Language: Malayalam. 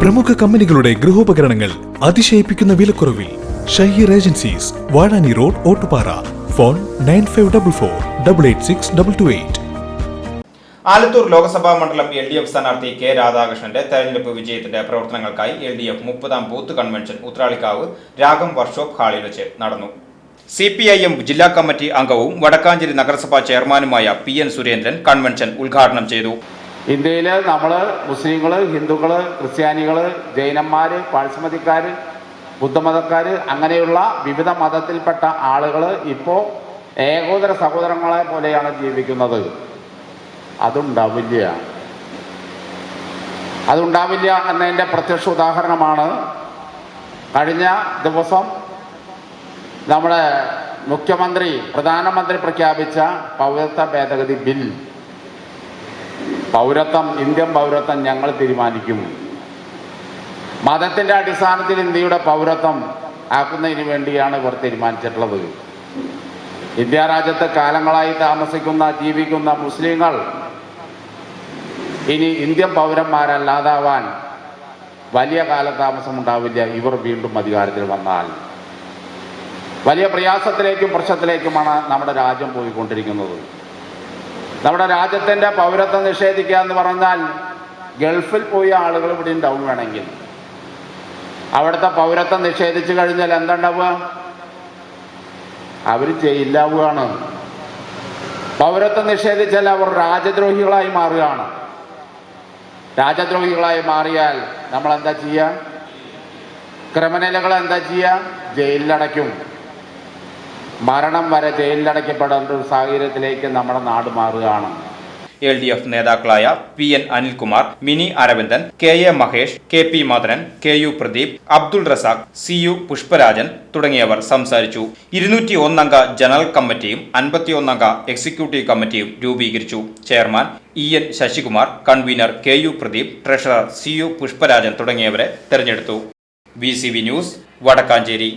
പ്രമുഖ കമ്പനികളുടെ ഗൃഹോപകരണങ്ങൾ അതിശയിപ്പിക്കുന്ന വിലക്കുറവിൽ Shaheer agencies Vazhani road Ottupara. Phone nine five double four double eight six double two eight. Alathur Lok Sabha മണ്ഡലം എൽ ഡി എഫ് സ്ഥാനാർത്ഥി കെ രാധാകൃഷ്ണന്റെ തെരഞ്ഞെടുപ്പ് വിജയത്തിന്റെ പ്രവർത്തനങ്ങൾക്കായി എൽ ഡി എഫ് മുപ്പതാം booth convention Uthralikavu Ragam workshop ഹാളിൽ വെച്ച് നടന്നു. സി പി ഐ എം ജില്ലാ കമ്മിറ്റി അംഗവും വടക്കാഞ്ചേരി നഗരസഭാ ചെയർമാനുമായ പി എൻ സുരേന്ദ്രൻ കൺവെൻഷൻ ഉദ്ഘാടനം ചെയ്തു. ഇന്ത്യയിൽ നമ്മൾ മുസ്ലിങ്ങൾ ഹിന്ദുക്കൾ ക്രിസ്ത്യാനികൾ ജൈനന്മാർ പാഴ്സമതിക്കാർ ബുദ്ധമതക്കാർ അങ്ങനെയുള്ള വിവിധ മതത്തിൽപ്പെട്ട ആളുകൾ ഇപ്പോൾ ഏകോദര സഹോദരങ്ങളെ പോലെയാണ് ജീവിക്കുന്നത്. അതുണ്ടാവില്ല. അതുണ്ടാവില്ല എന്നതിന്റെ പ്രത്യക്ഷ ഉദാഹരണമാണ് കഴിഞ്ഞ ദിവസം നമ്മുടെ മുഖ്യമന്ത്രി പ്രധാനമന്ത്രി പ്രഖ്യാപിച്ച പൗരത്വ ഭേദഗതി ബിൽ. പൗരത്വം ഇന്ത്യൻ പൗരത്വം ഞങ്ങൾ തീരുമാനിക്കും. മതത്തിന്റെ അടിസ്ഥാനത്തിൽ ഇന്ത്യയുടെ പൗരത്വം ആക്കുന്നതിന് വേണ്ടിയാണ് ഇവർ തീരുമാനിച്ചിട്ടുള്ളത്. ഇന്ത്യ രാജ്യത്ത് കാലങ്ങളായി താമസിക്കുന്ന ജീവിക്കുന്ന മുസ്ലിങ്ങൾ ഇനി ഇന്ത്യൻ പൗരന്മാരല്ലാതാവാൻ വലിയ കാലതാമസം ഉണ്ടാവില്ല ഇവർ വീണ്ടും അധികാരത്തിൽ വന്നാൽ. വലിയ പ്രയാസത്തിലേക്കും പ്രശ്നത്തിലേക്കുമാണ് നമ്മുടെ രാജ്യം പോയിക്കൊണ്ടിരിക്കുന്നത്. നമ്മുടെ രാജ്യത്തിന്റെ പൗരത്വം നിഷേധിക്കുക എന്ന് പറഞ്ഞാൽ ഗൾഫിൽ പോയ ആളുകൾ ഇവിടെ ഉണ്ടാവും വേണമെങ്കിൽ. അവിടുത്തെ പൗരത്വം നിഷേധിച്ചു കഴിഞ്ഞാൽ എന്തുണ്ടാവുക? അവർ ജയിലാവുകയാണ് പൗരത്വം നിഷേധിച്ചാൽ അവർ രാജദ്രോഹികളായി മാറുകയാണ്. രാജദ്രോഹികളായി മാറിയാൽ നമ്മൾ എന്താ ചെയ്യുക? ക്രിമിനലുകൾ എന്താ ചെയ്യുക? ജയിലിലടയ്ക്കും. മരണം വരെ ജയിലിലടയ്ക്കപ്പെടേണ്ട ഒരു സാഹചര്യത്തിലേക്ക് നമ്മുടെ നാട് മാറുകയാണ്. എൽ ഡി എഫ് നേതാക്കളായ P N Anilkumar Mini Aravindan K A Mahesh K P Madanan K U Pradeep Abdul Razak C U Pushparajan തുടങ്ങിയവർ സംസാരിച്ചു. ഇരുന്നൂറ്റി ഒന്നംഗ ജനറൽ കമ്മിറ്റിയും അൻപത്തിയൊന്നംഗ എക്സിക്യൂട്ടീവ് കമ്മിറ്റിയും രൂപീകരിച്ചു. Chairman E N Sasikumar convener K U Pradeep treasurer C U Pushparajan തുടങ്ങിയവരെ തെരഞ്ഞെടുത്തു. V news Wadakkanchery.